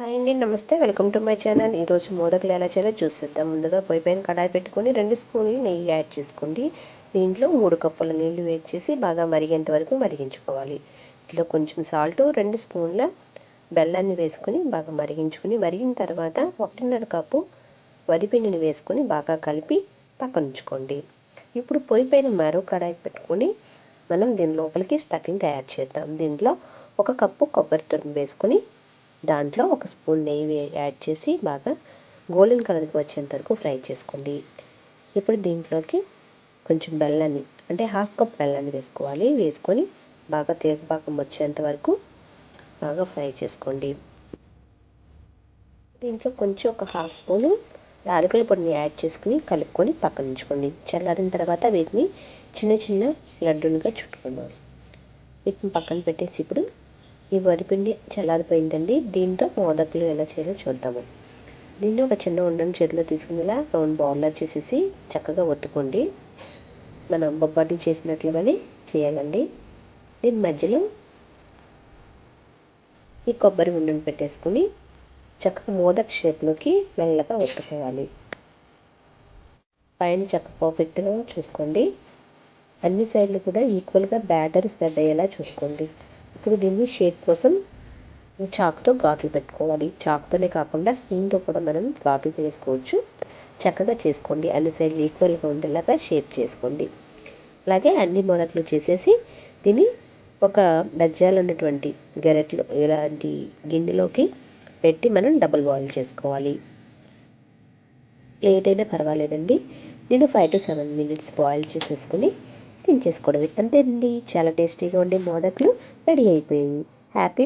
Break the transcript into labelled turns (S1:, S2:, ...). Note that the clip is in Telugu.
S1: హాయ్ అండి నమస్తే. Welcome to my channel. ఈరోజు మోదకులు ఎలా చేయాలో చూసేద్దాం. ముందుగా పొయ్యి పైన కడాయి పెట్టుకొని రెండు స్పూన్లు నెయ్యి యాడ్ చేసుకోండి. దీంట్లో మూడు కప్పుల నీళ్ళు వేడి చేసి బాగా మరిగేంత వరకు మరిగించుకోవాలి. ఇంట్లో కొంచెం సాల్ట్ రెండు స్పూన్ల బెల్లాన్ని వేసుకొని బాగా మరిగించుకొని మరిగిన తర్వాత ఒకటిన్నర కప్పు వరిపిండిని వేసుకొని బాగా కలిపి పక్కన ఉంచుకోండి. ఇప్పుడు పొయ్యి పైన మరో కడాయి పెట్టుకొని మనం దీని లోపలికి స్టఫింగ్ తయారు చేద్దాం. దీంట్లో ఒక కప్పు కొబ్బరి తురుము వేసుకొని దాంట్లో ఒక స్పూన్ నెయ్యి యాడ్ చేసి బాగా గోల్డెన్ కలర్కి వచ్చేంత వరకు ఫ్రై చేసుకోండి. ఇప్పుడు దీంట్లోకి కొంచెం బెల్లాన్ని అంటే హాఫ్ కప్ బెల్లాన్ని వేసుకోవాలి. వేసుకొని బాగా తీగపాకం వచ్చేంత వరకు బాగా ఫ్రై చేసుకోండి. దీంట్లో కొంచెం ఒక హాఫ్ స్పూను యాలకుల పొడిని యాడ్ చేసుకుని కలుపుకొని పక్కన ఉంచుకోండి. చల్లారిన తర్వాత వీటిని చిన్న చిన్న లడ్డూలుగా చుట్టుకోవాలి వీటిని పక్కన పెట్టేసి ఇప్పుడు ఈ వరిపిండి చల్లారిపోయిందండి. దీంతో మోదకులు ఎలా చేయాలో చూద్దాము. దీన్ని ఒక చిన్న ఉండని చేతిలో తీసుకుని ఇలా రౌండ్ బౌల్లో చేసేసి చక్కగా ఒత్తుకోండి. మనం బొబ్బాటి చేసినట్లుగానే చేయాలండి. దీని మధ్యలో ఈ కొబ్బరి ఉండను పెట్టేసుకుని చక్కగా మోదక్ షేప్లోకి మెల్లగా ఒత్తుకోవాలి. పైన చక్క పర్ఫెక్ట్గా చూసుకోండి. అన్ని సైడ్లు కూడా ఈక్వల్గా బ్యాటర్ స్ప్రెడ్ అయ్యేలా చూసుకోండి. ఇప్పుడు దీన్ని షేప్ కోసం చాకుతో ఘాట్లు పెట్టుకోవాలి. చాకుతోనే కాకుండా స్పూన్తో కూడా మనం గాపి వేసుకోవచ్చు చక్కగా చేసుకోండి. అన్ని సైడ్లు ఈక్వల్గా ఉండేలాగా షేప్ చేసుకోండి. అలాగే అన్ని మొదట్లు చేసేసి దీన్ని ఒక దజ్జాలు ఉన్నటువంటి గెరెట్లు ఇలాంటి గిన్నెలోకి పెట్టి మనం డబుల్ బాయిల్ చేసుకోవాలి. లేట్ అయినా పర్వాలేదండి. దీన్ని five to seven minutes boil చేసేసుకుని దించేసుకోవడమే అంతేనండి. చాలా టేస్టీగా ఉండే మోదకులు రెడీ అయిపోయాయి. హ్యాపీ